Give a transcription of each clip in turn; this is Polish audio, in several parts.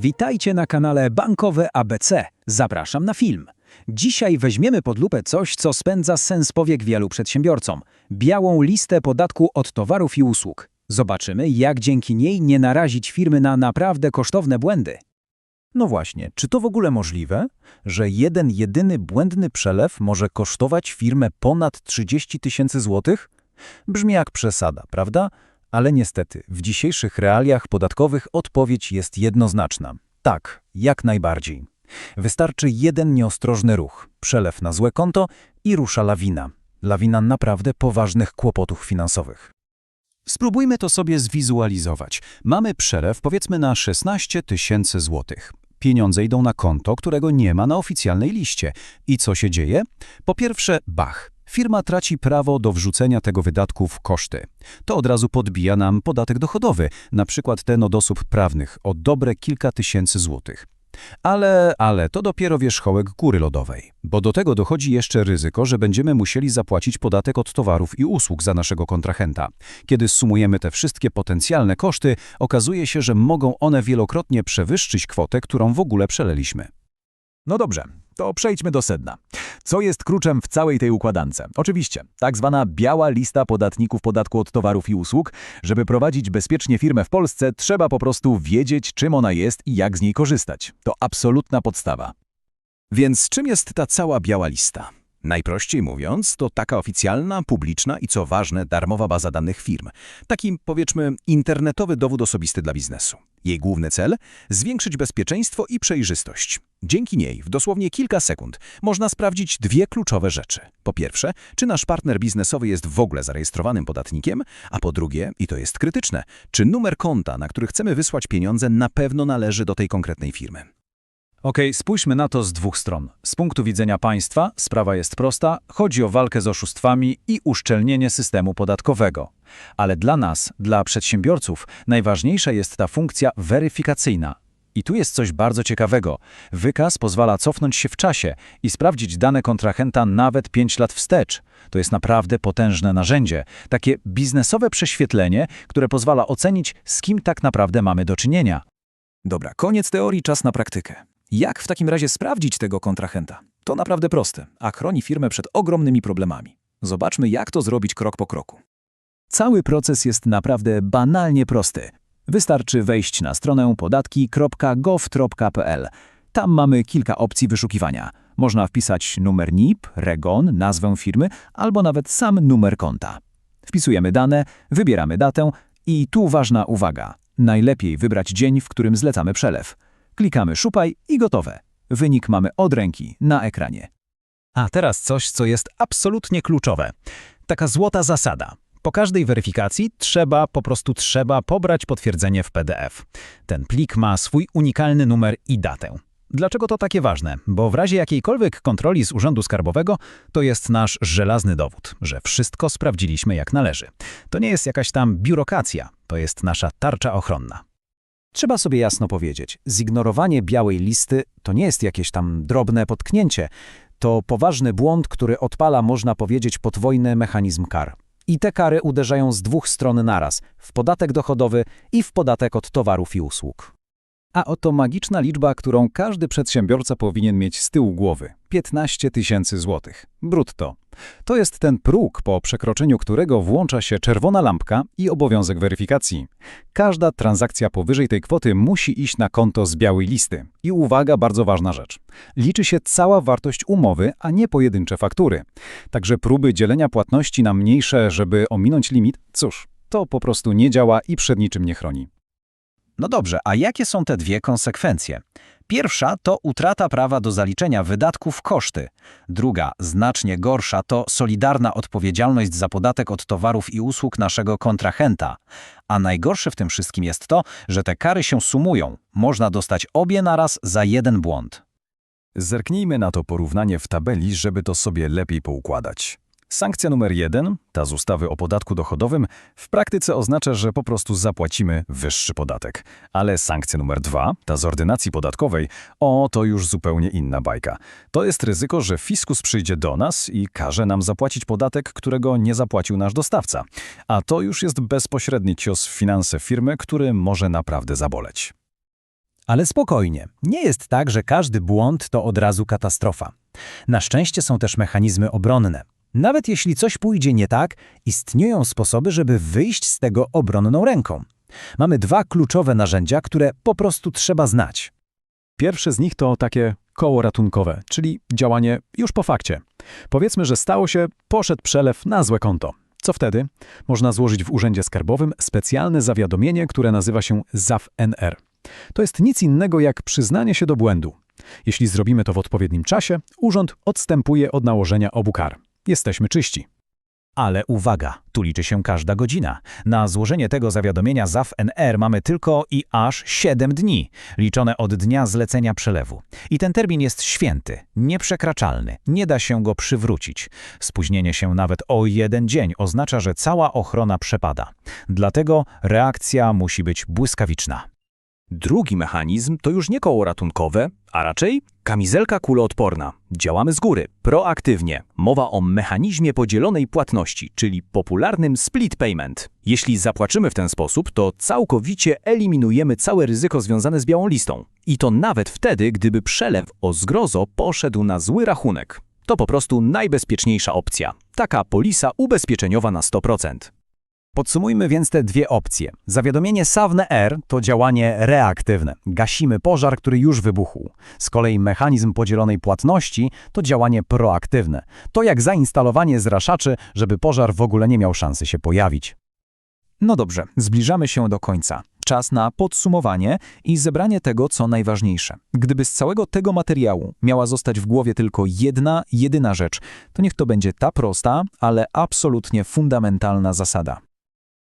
Witajcie na kanale Bankowe ABC. Zapraszam na film. Dzisiaj weźmiemy pod lupę coś, co spędza sens powiek wielu przedsiębiorcom. Białą listę podatku od towarów i usług. Zobaczymy, jak dzięki niej nie narazić firmy na naprawdę kosztowne błędy. No właśnie, czy to w ogóle możliwe, że jeden jedyny błędny przelew może kosztować firmę ponad 30 tysięcy złotych? Brzmi jak przesada, prawda? Ale niestety, w dzisiejszych realiach podatkowych odpowiedź jest jednoznaczna. Tak, jak najbardziej. Wystarczy jeden nieostrożny ruch, przelew na złe konto i rusza lawina. Lawina naprawdę poważnych kłopotów finansowych. Spróbujmy to sobie zwizualizować. Mamy przelew powiedzmy na 16 tysięcy złotych. Pieniądze idą na konto, którego nie ma na oficjalnej liście. I co się dzieje? Po pierwsze, bach. Firma traci prawo do wrzucenia tego wydatku w koszty. To od razu podbija nam podatek dochodowy, na przykład ten od osób prawnych, o dobre kilka tysięcy złotych. Ale, ale to dopiero wierzchołek góry lodowej, bo do tego dochodzi jeszcze ryzyko, że będziemy musieli zapłacić podatek od towarów i usług za naszego kontrahenta. Kiedy sumujemy te wszystkie potencjalne koszty, okazuje się, że mogą one wielokrotnie przewyższyć kwotę, którą w ogóle przeleliśmy. No dobrze, to przejdźmy do sedna. Co jest kluczem w całej tej układance? Oczywiście, tak zwana biała lista podatników podatku od towarów i usług. Żeby prowadzić bezpiecznie firmę w Polsce, trzeba po prostu wiedzieć, czym ona jest i jak z niej korzystać. To absolutna podstawa. Więc czym jest ta cała biała lista? Najprościej mówiąc, to taka oficjalna, publiczna i co ważne, darmowa baza danych firm. Taki, powiedzmy, internetowy dowód osobisty dla biznesu. Jej główny cel? Zwiększyć bezpieczeństwo i przejrzystość. Dzięki niej, w dosłownie kilka sekund, można sprawdzić dwie kluczowe rzeczy. Po pierwsze, czy nasz partner biznesowy jest w ogóle zarejestrowanym podatnikiem, a po drugie, i to jest krytyczne, czy numer konta, na który chcemy wysłać pieniądze, na pewno należy do tej konkretnej firmy. Okej, spójrzmy na to z dwóch stron. Z punktu widzenia państwa sprawa jest prosta, chodzi o walkę z oszustwami i uszczelnienie systemu podatkowego. Ale dla nas, dla przedsiębiorców, najważniejsza jest ta funkcja weryfikacyjna. I tu jest coś bardzo ciekawego. Wykaz pozwala cofnąć się w czasie i sprawdzić dane kontrahenta nawet 5 lat wstecz. To jest naprawdę potężne narzędzie, takie biznesowe prześwietlenie, które pozwala ocenić, z kim tak naprawdę mamy do czynienia. Dobra, koniec teorii, czas na praktykę. Jak w takim razie sprawdzić tego kontrahenta? To naprawdę proste, a chroni firmę przed ogromnymi problemami. Zobaczmy, jak to zrobić krok po kroku. Cały proces jest naprawdę banalnie prosty. Wystarczy wejść na stronę podatki.gov.pl. Tam mamy kilka opcji wyszukiwania. Można wpisać numer NIP, REGON, nazwę firmy albo nawet sam numer konta. Wpisujemy dane, wybieramy datę i tu ważna uwaga. Najlepiej wybrać dzień, w którym zlecamy przelew. Klikamy szupaj i gotowe. Wynik mamy od ręki na ekranie. A teraz coś, co jest absolutnie kluczowe. Taka złota zasada. Po każdej weryfikacji trzeba, po prostu trzeba pobrać potwierdzenie w PDF. Ten plik ma swój unikalny numer i datę. Dlaczego to takie ważne? Bo w razie jakiejkolwiek kontroli z Urzędu Skarbowego to jest nasz żelazny dowód, że wszystko sprawdziliśmy jak należy. To nie jest jakaś tam biurokracja, to jest nasza tarcza ochronna. Trzeba sobie jasno powiedzieć, zignorowanie białej listy to nie jest jakieś tam drobne potknięcie, to poważny błąd, który odpala, można powiedzieć, podwójny mechanizm kar. I te kary uderzają z dwóch stron naraz, w podatek dochodowy i w podatek od towarów i usług. A oto magiczna liczba, którą każdy przedsiębiorca powinien mieć z tyłu głowy. 15 tysięcy złotych. Brutto. To jest ten próg, po przekroczeniu którego włącza się czerwona lampka i obowiązek weryfikacji. Każda transakcja powyżej tej kwoty musi iść na konto z białej listy. I uwaga, bardzo ważna rzecz. Liczy się cała wartość umowy, a nie pojedyncze faktury. Także próby dzielenia płatności na mniejsze, żeby ominąć limit, cóż, to po prostu nie działa i przed niczym nie chroni. No dobrze, a jakie są te dwie konsekwencje? Pierwsza to utrata prawa do zaliczenia wydatków w koszty. Druga, znacznie gorsza, to solidarna odpowiedzialność za podatek od towarów i usług naszego kontrahenta. A najgorsze w tym wszystkim jest to, że te kary się sumują. Można dostać obie naraz za jeden błąd. Zerknijmy na to porównanie w tabeli, żeby to sobie lepiej poukładać. Sankcja numer jeden, ta z ustawy o podatku dochodowym, w praktyce oznacza, że po prostu zapłacimy wyższy podatek. Ale sankcja numer dwa, ta z ordynacji podatkowej, o, to już zupełnie inna bajka. To jest ryzyko, że fiskus przyjdzie do nas i każe nam zapłacić podatek, którego nie zapłacił nasz dostawca. A to już jest bezpośredni cios w finanse firmy, który może naprawdę zaboleć. Ale spokojnie, nie jest tak, że każdy błąd to od razu katastrofa. Na szczęście są też mechanizmy obronne. Nawet jeśli coś pójdzie nie tak, istnieją sposoby, żeby wyjść z tego obronną ręką. Mamy dwa kluczowe narzędzia, które po prostu trzeba znać. Pierwsze z nich to takie koło ratunkowe, czyli działanie już po fakcie. Powiedzmy, że stało się, poszedł przelew na złe konto. Co wtedy? Można złożyć w Urzędzie Skarbowym specjalne zawiadomienie, które nazywa się ZAW-NR. To jest nic innego jak przyznanie się do błędu. Jeśli zrobimy to w odpowiednim czasie, urząd odstępuje od nałożenia obu kar. Jesteśmy czyści. Ale uwaga, tu liczy się każda godzina. Na złożenie tego zawiadomienia ZAW-NR mamy tylko i aż 7 dni, liczone od dnia zlecenia przelewu. I ten termin jest święty, nieprzekraczalny, nie da się go przywrócić. Spóźnienie się nawet o jeden dzień oznacza, że cała ochrona przepada. Dlatego reakcja musi być błyskawiczna. Drugi mechanizm to już nie koło ratunkowe, a raczej kamizelka kuloodporna. Działamy z góry, proaktywnie. Mowa o mechanizmie podzielonej płatności, czyli popularnym split payment. Jeśli zapłaczymy w ten sposób, to całkowicie eliminujemy całe ryzyko związane z białą listą. I to nawet wtedy, gdyby przelew o zgrozo poszedł na zły rachunek. To po prostu najbezpieczniejsza opcja. Taka polisa ubezpieczeniowa na 100%. Podsumujmy więc te dwie opcje. Zawiadomienie SAWNE-R to działanie reaktywne. Gasimy pożar, który już wybuchł. Z kolei mechanizm podzielonej płatności to działanie proaktywne. To jak zainstalowanie zraszaczy, żeby pożar w ogóle nie miał szansy się pojawić. No dobrze, zbliżamy się do końca. Czas na podsumowanie i zebranie tego, co najważniejsze. Gdyby z całego tego materiału miała zostać w głowie tylko jedna, jedyna rzecz, to niech to będzie ta prosta, ale absolutnie fundamentalna zasada.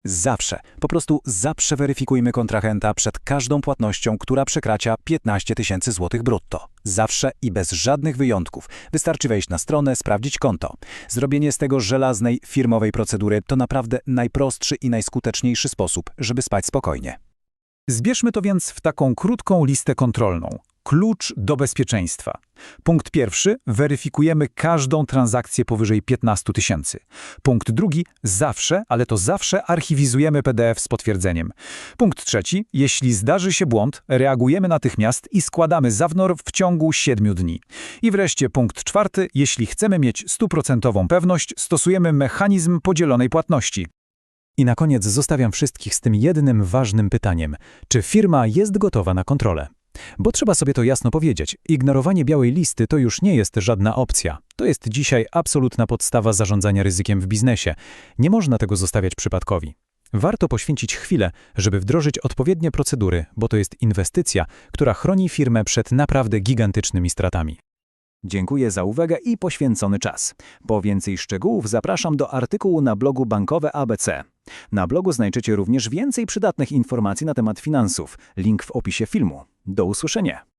Zawsze, po prostu zawsze weryfikujmy kontrahenta przed każdą płatnością, która przekracza 15 tysięcy złotych brutto. Zawsze i bez żadnych wyjątków. Wystarczy wejść na stronę, sprawdzić konto. Zrobienie z tego żelaznej, firmowej procedury to naprawdę najprostszy i najskuteczniejszy sposób, żeby spać spokojnie. Zbierzmy to więc w taką krótką listę kontrolną. Klucz do bezpieczeństwa. Punkt pierwszy. Weryfikujemy każdą transakcję powyżej 15 tysięcy. Punkt drugi. Zawsze, ale to zawsze archiwizujemy PDF z potwierdzeniem. Punkt trzeci. Jeśli zdarzy się błąd, reagujemy natychmiast i składamy zawnor w ciągu 7 dni. I wreszcie punkt czwarty. Jeśli chcemy mieć stuprocentową pewność, stosujemy mechanizm podzielonej płatności. I na koniec zostawiam wszystkich z tym jednym ważnym pytaniem. Czy firma jest gotowa na kontrolę? Bo trzeba sobie to jasno powiedzieć, ignorowanie białej listy to już nie jest żadna opcja. To jest dzisiaj absolutna podstawa zarządzania ryzykiem w biznesie. Nie można tego zostawiać przypadkowi. Warto poświęcić chwilę, żeby wdrożyć odpowiednie procedury, bo to jest inwestycja, która chroni firmę przed naprawdę gigantycznymi stratami. Dziękuję za uwagę i poświęcony czas. Po więcej szczegółów zapraszam do artykułu na blogu Bankowe ABC. Na blogu znajdziecie również więcej przydatnych informacji na temat finansów. Link w opisie filmu. Do usłyszenia.